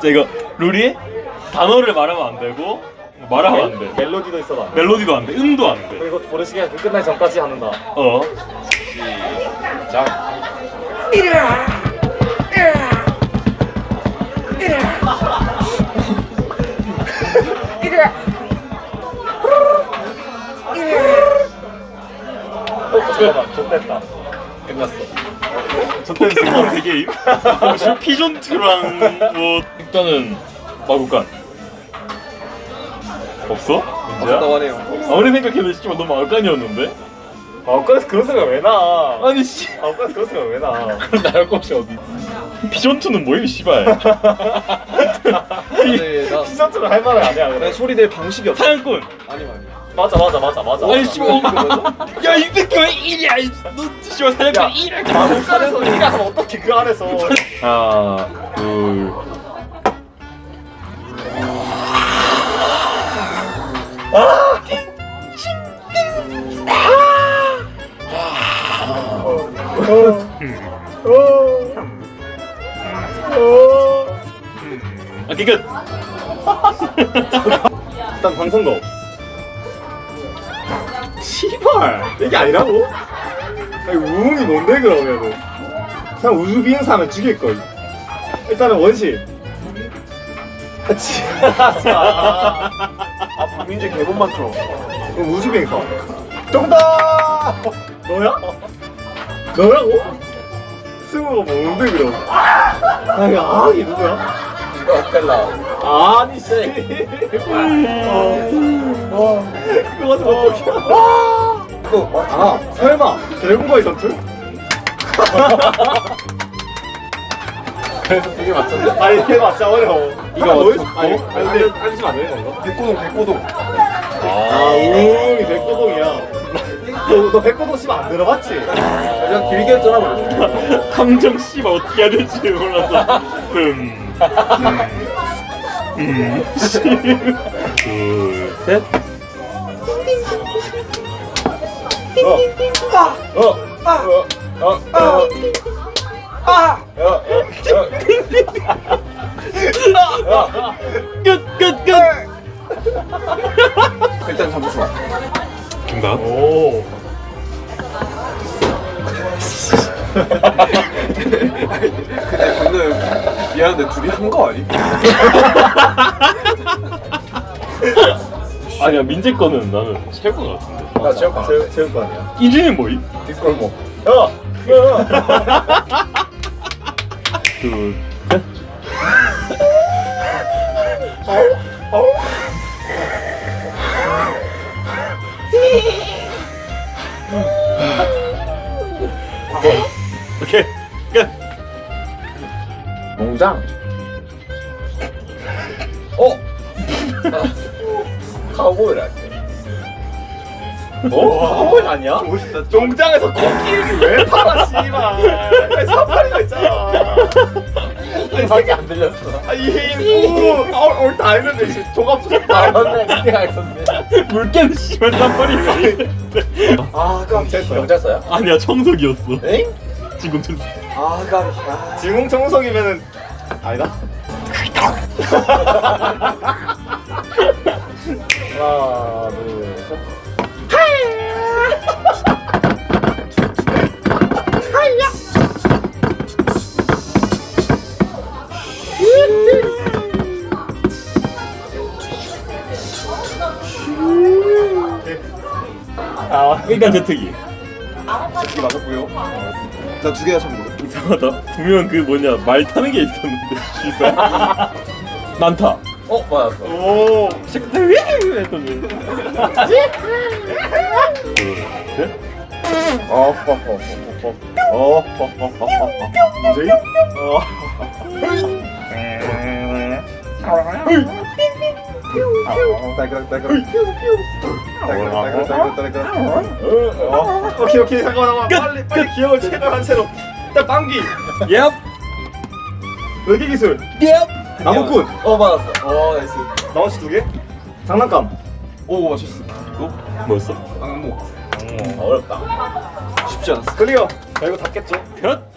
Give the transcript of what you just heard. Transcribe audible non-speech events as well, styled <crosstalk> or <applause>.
자 이거 룰이 단어를 말하면 안 되고 말하면 안 돼. 멜로디도 있어도 안 돼. 멜로디도 안 돼. 음도 안 돼. 그리고 모래시계 끝나기 전까지 하는다. 어. 자. <laughs> 어, 잠깐만, 좋됐다. 끝났어. 저 때는 생각 세 게임. 혹시 피존트랑 뭐 일단은 마구간 없어? 민지야? 하네요. 아무리 생각해도 씨발 너무 마구간이었는데. 아까에서 그런 생각 왜 나? 아니 씨. 아까에서 그런 생각 왜 나? <laughs> 나올 곳이 어디? 피존트는 뭐임 씨발. <laughs> 네, 나, 티셔츠를 할 말은 아니야. 그래. 나 소리 낼 방식이 없어. 사냥꾼. 아니 아니. 맞아, 맞아, 맞아, 맞아. 아니 씨발. 야 이 새끼 왜 이리야? 이- 너 씨발 사냥꾼 야. 이래. 마음속에서 네가 하면 어떻게 그 안에서? <laughs> 하나, 둘. 아, 그니까 일단 방송도. 시발 이게 아니라고? 아니 우웅이 뭔데 그러면은? 그냥 우주 비행사 하면 죽일 걸. 일단은 원시. 치. <laughs> 아, 박민재 개본 많죠. 그럼 우주 비행사. 정답. 너야? 너라고? 승우가 뭔데 그럼? 아니 아 이게 누구야? 이거 스텔라. 아니 씨. 어. 어. 그거 가지고 어떡해. 이거 아 설마 드래곤보이 전투? 그래서 되게 맞췄네. 아니 이게 맞자 어려워 이거 어떡- 있- 아니 어? 아니 근데 알려주면 안 되는 건가? 백고동 백고동. 아 우웅이 백고동이야 너, 너 백고동 씨발 안 들어봤지? 그냥 길게 그래서. <laughs> 감정 씨발 어떻게 해야 될지 몰라서. 음. 음. 음. 씨. 둘, 셋. 어. 어. 어. 어. 어. 끝. 일단 잠시만. 정답. 오. 방금 미안한데 둘이 한 거 아니? 아니야 민재 거는 나는 최고 같은데. 나 체육관. 체- 체육관이야 이준이 뭐임? 뒷골목. 야! 야! 둘, 셋. 오케이 끝. 농장. 어? 카우보이를 할게. 어? 카우보이 아니야? 멋있다. 농장에서 코끼리를 왜 팔아 씨발 사파리가 있잖아 밖에 안 들렸어. 아니 이올다 알는데 지금 조갑 수셨다 맞네, 그때가 했었네. 물개는 씨발 쌈머리? 아 그럼 됐어요 경찰서야? 아니야 청석이었어. 엥? 지금 청석. 아, 깜. 아. 진공청소기면은 아니다 <laughs> 하나 둘 셋 아 일단 제트기. 이게 맞았고요. 나 두 개야 참고. 이상하다. 분명 그 뭐냐 말 타는 게 있었는데 씨발. <laughs> 난타. 어 맞았어. 오. 식대 위 했더니. 오케이 오케이. 잠깐만 끝 빨리 빨리 귀여운 채널 한 채로. 딱 빵기. 예 여기 기술. 예 나무꾼 어, 맞았어. 어, 나이스. 나머지 두 개 장난감 오, 맞췄어. 이거? 뭐였어? 악몽. 어렵다 쉽지 않았어. 클리어 자 이거 닫겠죠? 컷.